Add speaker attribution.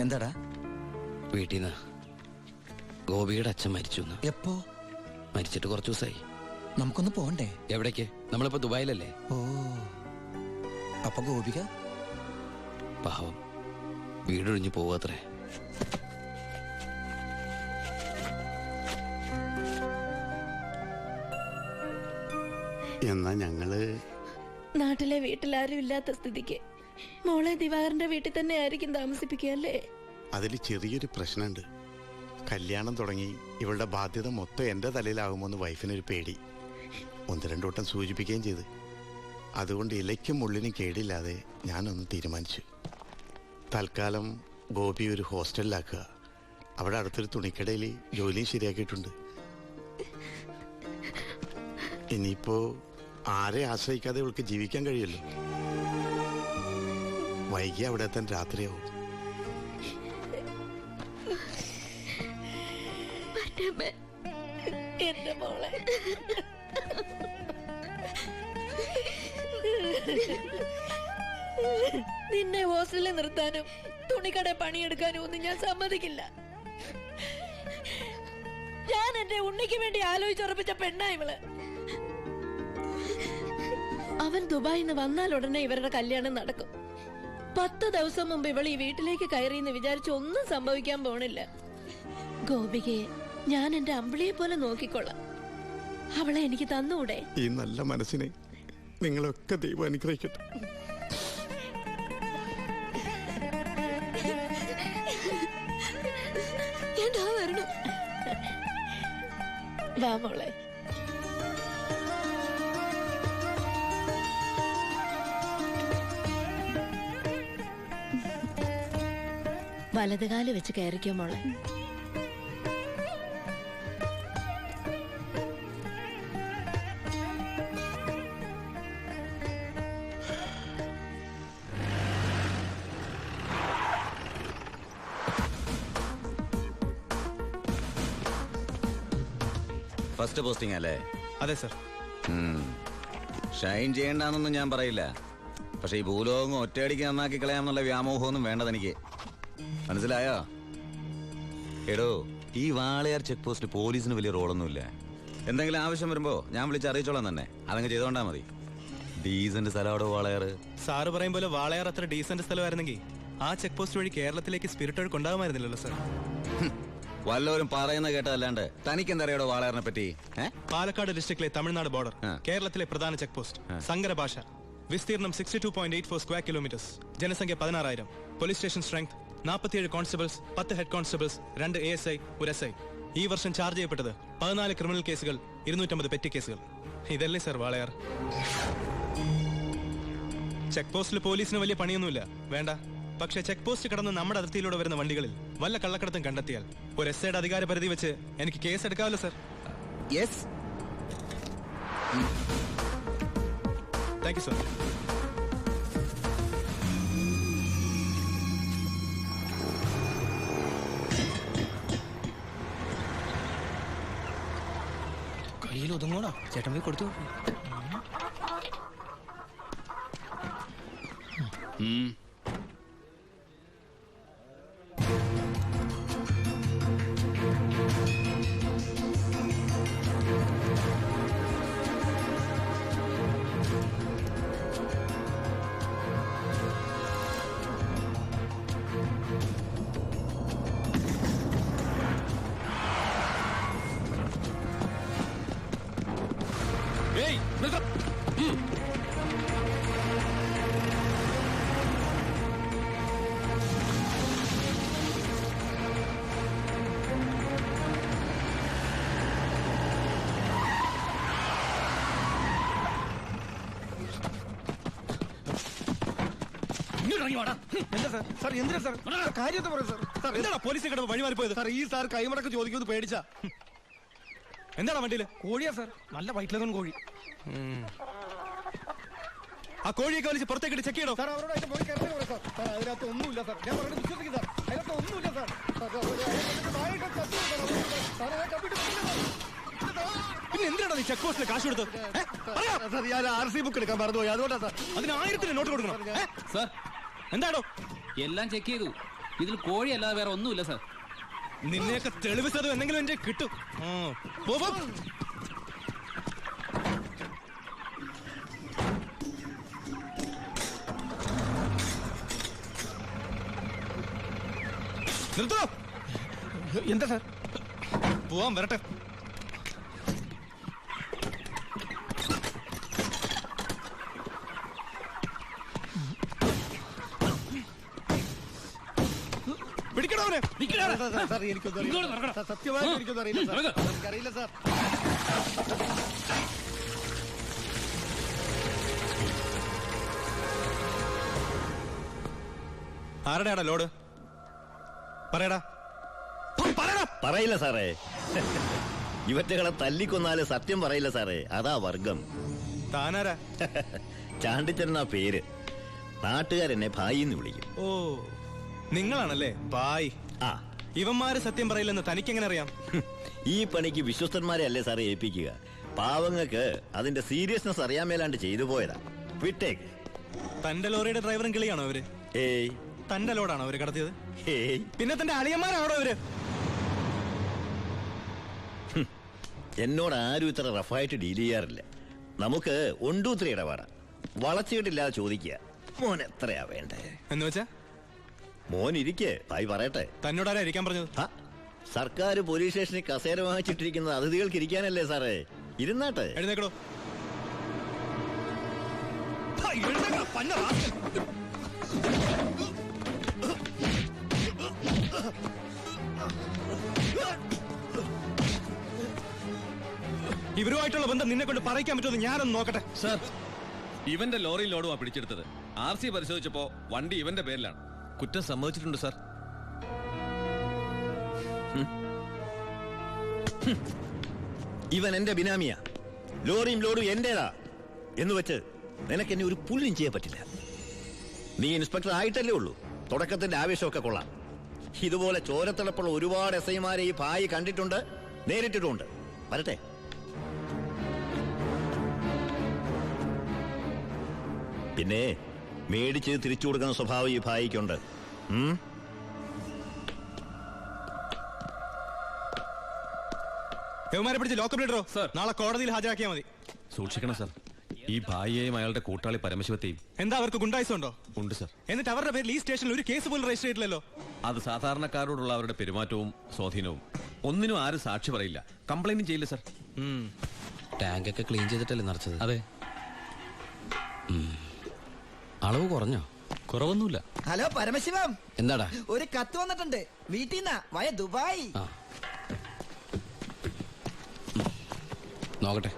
Speaker 1: എന്താടാ?
Speaker 2: വീട്ടിൽ നിന്ന് ഗോപിയുടെ അച്ഛൻ മരിച്ചു എന്ന്
Speaker 1: എപ്പോ?
Speaker 2: മരിച്ചിട്ട് കുറച്ചു ദിവസമായി
Speaker 1: നമുക്കൊന്ന് പോണ്ടേ?
Speaker 2: എവിടേക്ക്? നമ്മളിപ്പോ ദുബായിലല്ലേ?
Speaker 1: ഓ. അപ്പൊ ഗോപിക?
Speaker 2: പാവം. വീടൊഴിഞ്ഞു പോവാത്രേ.
Speaker 3: എന്നാ ഞങ്ങൾ
Speaker 4: നാട്ടിലെ വീട്ടിലാരും ഇല്ലാത്ത സ്ഥിതിക്ക് മോളെ ദിവാകരന്റെ വീട്ടിൽ തന്നെ ആയിരിക്കും താമസിപ്പിക്കുക അല്ലേ?
Speaker 3: അതിൽ ചെറിയൊരു പ്രശ്നമുണ്ട്. കല്യാണം തുടങ്ങി ഇവളുടെ ബാധ്യത മൊത്തം എന്റെ തലയിലാകുമോന്ന് വൈഫിനൊരു പേടി. ഒന്ന് രണ്ടു വട്ടം സൂചിപ്പിക്കുകയും ചെയ്തു. അതുകൊണ്ട് ഇലയ്ക്കും മുള്ളിനും കേടില്ലാതെ ഞാനൊന്ന് തീരുമാനിച്ചു. തൽക്കാലം ഗോപി ഒരു ഹോസ്റ്റലിലാക്കുക. അവിടെ അടുത്തൊരു തുണിക്കടയിൽ ജോലിയും ശരിയാക്കിയിട്ടുണ്ട്. ഇനിയിപ്പോ ആരെ ആശ്രയിക്കാതെ ഇവൾക്ക് ജീവിക്കാൻ കഴിയല്ലോ വൈകി അവിടെ എത്താൻ രാത്രിയാവും.
Speaker 4: എന്റെ മോളെ. നിന്നെ ഹോസ്റ്റലിൽ നിർത്താനും തുണിക്കട പണിയെടുക്കാനും ഒന്നും ഞാൻ സമ്മതിക്കില്ല. ഞാൻ എന്റെ ഉണ്ണിക്ക് വേണ്ടി ആലോചിച്ചുറപ്പിച്ച പെണ്ണാ ഇവൾ. അവൻ ദുബായിൽ നിന്ന് വന്നാൽ ഉടനെ ഇവരുടെ കല്യാണം നടക്കും. പത്ത് ദിവസം മുമ്പ് ഇവൾ ഈ വീട്ടിലേക്ക് കയറിയെന്ന് വിചാരിച്ച് ഒന്നും സംഭവിക്കാൻ പോണില്ല. ഗോപികയെ ഞാൻ എന്റെ അമ്പിളിയെ പോലെ നോക്കിക്കൊള്ളാം. അവളെ എനിക്ക് തന്നൂടെ?
Speaker 3: ഈ നല്ല മനസ്സിനെ നിങ്ങളൊക്കെ ദൈവം അനുഗ്രഹിക്കട്ടെ.
Speaker 4: വാ മോളെ. വലതുകാൽ വെച്ച് കയറിക്കോ മോളെ.
Speaker 5: ഫസ്റ്റ് പോസ്റ്റിംഗ് അല്ലേ?
Speaker 6: അതെ സർ.
Speaker 5: ഷൈൻ ചെയ്യണ്ടെന്നൊന്നും ഞാൻ പറയില്ല. പക്ഷെ ഈ ഭൂലോകം ഒറ്റയടിക്ക് നന്നാക്കി കളയാമെന്നുള്ള വ്യാമോഹമൊന്നും വേണ്ടത് എനിക്ക് മനസ്സിലായോ? എടോ ഈ വാളയാർ ചെക്ക് പോസ്റ്റ് പോലീസിന് വലിയ റോളൊന്നുമില്ല. എന്തെങ്കിലും ആവശ്യം വരുമ്പോ ഞാൻ വിളിച്ച് അറിയിച്ചോളാം തന്നെ. അതങ്ങ് ചെയ്തോണ്ടാ മതി. ഡീസന്റ് സ്ഥലമാടോ വാളയാർ?
Speaker 6: സാറ് പറയും പോലെ വാളയാർ അത്ര ഡീസന്റ് സ്ഥലമായിരുന്നെങ്കിൽ ആ ചെക്ക് പോസ്റ്റ് വഴി കേരളത്തിലേക്ക് സ്പിരിറ്റ് ഒഴുക്ക് ഉണ്ടാകുമായിരുന്നില്ലല്ലോ സർ
Speaker 5: വല്ലവരും പറയുന്ന കേട്ടതല്ലാണ്ട് തനിക്ക് എന്തറിയാടോ വാളയാറിനെ പറ്റി?
Speaker 6: പാലക്കാട് ഡിസ്ട്രിക്റ്റിലെ തമിഴ്നാട് ബോർഡർ. കേരളത്തിലെ പ്രധാന ചെക്ക് പോസ്റ്റ് സങ്കര ഭാഷ വിസ്തീർണം sixty two point eight four square kilometres ജനസംഖ്യ പതിനാറായിരം. പോലീസ് സ്റ്റേഷൻ സ്ട്രെങ്ത് നാൽപ്പത്തിയേഴ് കോൺസ്റ്റബിൾസ് പത്ത് ഹെഡ് കോൺസ്റ്റബിൾസ് രണ്ട് എ എസ് ഐ ഒരു എസ് ഐ. ഈ വർഷം ചാർജ് ചെയ്യപ്പെട്ടത് പതിനാല് ക്രിമിനൽ കേസുകൾ ഇരുന്നൂറ്റമ്പത് പെറ്റി കേസുകൾ. ഇതല്ലേ സർ വാളയാർ? ചെക്ക് പോസ്റ്റിൽ പോലീസിന് വലിയ പണിയൊന്നുമില്ല. വേണ്ട. പക്ഷേ ചെക്ക് പോസ്റ്റ് കടന്ന് നമ്മുടെ അതിർത്തിയിലൂടെ വരുന്ന വണ്ടികളിൽ വല്ല കള്ളക്കടത്തും കണ്ടെത്തിയാൽ ഒരു എസ് ഐയുടെ അധികാര പരിധി വെച്ച് എനിക്ക് കേസ് എടുക്കാമല്ലോ sir.
Speaker 5: Yes
Speaker 6: thank you sir
Speaker 1: കയ്യിൽ ഒതുങ്ങോടാ ചേട്ടൻ പോയി കൊടുത്തു.
Speaker 7: എന്താ സാർ? സാർ എന്തിനാ സാർ? കാര്യത്തെ പറയും സാർ? സാർ
Speaker 6: എന്താണ് പോലീസ് കിടന്ന് വഴി മാറിപ്പോയത്?
Speaker 7: സാർ ഈ സാർ കൈമടക്ക് ചോദിക്കുന്നത് പേടിച്ചാ.
Speaker 6: എന്താണ് വണ്ടിയിൽ
Speaker 7: കോഴിയാ സാർ നല്ല വൈറ്റിലൊന്നും കോഴി
Speaker 6: ആ കോഴിയൊക്കെ വലിച്ച് പുറത്തേക്ക് ഇട്ട് ചെക്ക് ചെയ്യണോ
Speaker 7: സാർ അവരോട് അതിന്റെ പോയി കയറി പറയും സാർ സാർ അതിനകത്ത് ഒന്നുമില്ല സാർ ഞാൻ പറഞ്ഞത് വിശ്വസിക്കും സാർ അതിനകത്ത് ഒന്നുമില്ല സാർ പിന്നെ
Speaker 6: എന്തിനാണ് നീ ചെക്ക് പോസ്റ്റിൽ കാശ് കൊടുത്തത്.
Speaker 7: സാർ ഞാൻ ആർ സി ബുക്ക് എടുക്കാൻ മറന്നുപോയി അതുകൊണ്ടാ സാർ
Speaker 6: അതിന് ആയിരത്തിന് നോട്ട് കൊടുക്കണം?
Speaker 8: സാർ
Speaker 6: എന്താണോ
Speaker 8: എല്ലാം ചെക്ക് ചെയ്തു ഇതിൽ കോഴി അല്ലാതെ വേറെ ഒന്നുമില്ല സാർ
Speaker 6: നിന്നെയൊക്കെ തെളിവ് സതും എന്തെങ്കിലും എന്റെ കിട്ടും. നിർത്തോ.
Speaker 7: എന്താ സാർ?
Speaker 6: പോവാൻ വരട്ടെ പിടിക്കണവനെ
Speaker 7: സാർ, സാർ, സാർ എനിക്കൊന്നും അറിയില്ല സാർ, സത്യമായിട്ട് എനിക്കൊന്നും അറിയില്ല. സാർ എനിക്കറിയില്ല സാർ.
Speaker 6: ആരുടെയാടാ ലോഡ്? പറയടാ. പറയടാ.
Speaker 9: പറയില്ല സാറേ. ഇവറ്റകളെ തല്ലിക്കൊന്നാൽ സത്യം പറയില്ല സാറേ. അതാ വർഗം.
Speaker 6: താനാരാ?
Speaker 9: ചാണ്ടിച്ചെന്നാ പേര്. നാട്ടുകാരെന്നെ ഭായി എന്ന് വിളിക്കും.
Speaker 6: ഓ. നിങ്ങളാണല്ലേ? ബായ്.
Speaker 9: ആ.
Speaker 6: ഇവന്മാര് സത്യം പറയില്ലെന്ന് തനിക്കെങ്ങനെ അറിയാം?
Speaker 9: ഈ പണിക്ക് വിശ്വസ്തന്മാരെ അല്ലേ സാറേ ഏൽപ്പിക്കുക? പാവങ്ങൾക്ക് അതിന്റെ സീരിയസ്നെസ് അറിയാൻ മേലാണ്ട് ചെയ്തു പോയതാ. വിട്ടേക്ക്.
Speaker 6: തന്റെ ലോറിയുടെ ഡ്രൈവറും കിളിയാണോ അവർ
Speaker 9: ഏയ്.
Speaker 6: തന്റെ ലോഡാണോ അവർ കടത്തിയത്?
Speaker 9: ഏയ്.
Speaker 6: പിന്നെ തന്റെ അളിയന്മാരാണോ അവർ
Speaker 9: എന്നോട് ആരും ഇത്ര റഫായിട്ട് ഡീൽ ചെയ്യാറില്ല. നമുക്ക് ഒണ്ടൂത്തിരി ഇടപാടാ വളച്ചുകെട്ടില്ലാതെ ചോദിക്കുക. മോൻ എത്രയാ വേണ്ടേ?
Speaker 6: എന്ന് വെച്ചാ?
Speaker 9: മോൻ ഇരിക്കേ. ഭായി പറയട്ടെ.
Speaker 6: തന്നോടാരാ ഇരിക്കാൻ പറഞ്ഞത്?
Speaker 9: സർക്കാർ പോലീസ് സ്റ്റേഷനിൽ കസേര വാങ്ങിച്ചിട്ടിരിക്കുന്നത് അതിഥികൾക്ക് ഇരിക്കാനല്ലേ സാറേ? ഇരുന്നാട്ടെ.
Speaker 6: എഴുന്നേക്കടോ. ഇവരുമായിട്ടുള്ള ബന്ധം നിന്നെ കൊണ്ട് പറയിക്കാൻ പറ്റുമെന്ന് ഞാനൊന്ന് നോക്കട്ടെ.
Speaker 10: സാർ ഇവന്റെ ലോറി ലോഡുമാ പിടിച്ചെടുത്തത്. ആർ സി പരിശോധിച്ചപ്പോ വണ്ടി ഇവന്റെ പേരിലാണ്. കുറ്റം സമ്മതിച്ചിട്ടുണ്ട് സാർ.
Speaker 9: ഇവൻ എന്റെ ബിനാമിയാ. ലോറിയും ലോഡും എന്റേതാ. എന്ന് വെച്ച് നിനക്ക് എന്നെ ഒരു പുല്ലും ചെയ്യാൻ പറ്റില്ല. നീ ഇൻസ്പെക്ടർ ആയിട്ടല്ലേ ഉള്ളൂ. തുടക്കത്തിന്റെ ആവേശമൊക്കെ കൊള്ളാം. ഇതുപോലെ ചോരത്തിളപ്പുള്ള ഒരുപാട് എസ് ഐമാരെ ഈ ഭായി കണ്ടിട്ടുണ്ട് നേരിട്ടിട്ടുണ്ട്. വരട്ടെ. പിന്നെ മേടിച്ച് തിരിച്ചു കൊടുക്കുന്ന സ്വഭാവം ഈ ഭായിക്കുണ്ട്
Speaker 6: യവന്മാരെ പിടിച്ച് ലോക്കപ്പ് ഇടറോ
Speaker 10: Sir.
Speaker 6: നാളെ കോടതിയിൽ ഹാജരാക്കിയാൽ മതി.
Speaker 10: സൂക്ഷിക്കണം സർ. ഈ ഭായിയെയും അയാളുടെ കൂട്ടാളി പരമശിവത്തെയും.
Speaker 6: എന്താ അവർക്ക് ഗുണ്ടായിസം ഉണ്ടോ?
Speaker 10: ഉണ്ട് സർ.
Speaker 6: എന്നിട്ട് അവരുടെ പേരിൽ ഈ സ്റ്റേഷനിൽ ഒരു കേസ് പോലും രജിസ്റ്റർ ചെയ്തിട്ടില്ലല്ലോ?
Speaker 10: അത് സാധാരണക്കാരോടുള്ള അവരുടെ പെരുമാറ്റവും സ്വാധീനവും. ഒന്നിനും ആരും സാക്ഷി പറയില്ല. കംപ്ലൈന്റും ചെയ്യില്ല സർ.
Speaker 6: ടാങ്ക്
Speaker 2: ടാങ്കൊക്കെ ക്ലീൻ ചെയ്തിട്ടല്ലേ നിറച്ചത്
Speaker 8: അതെ.
Speaker 2: അളവ് കുറഞ്ഞോ?
Speaker 8: കുറവൊന്നുമില്ല.
Speaker 1: ഹലോ പരമശിവം.
Speaker 2: എന്താടാ?
Speaker 1: ഒരു കത്ത് വന്നിട്ടുണ്ട്. വീട്ടിൽ നിന്നാ. വയ ദുബായ്.
Speaker 2: നോക്കട്ടെ.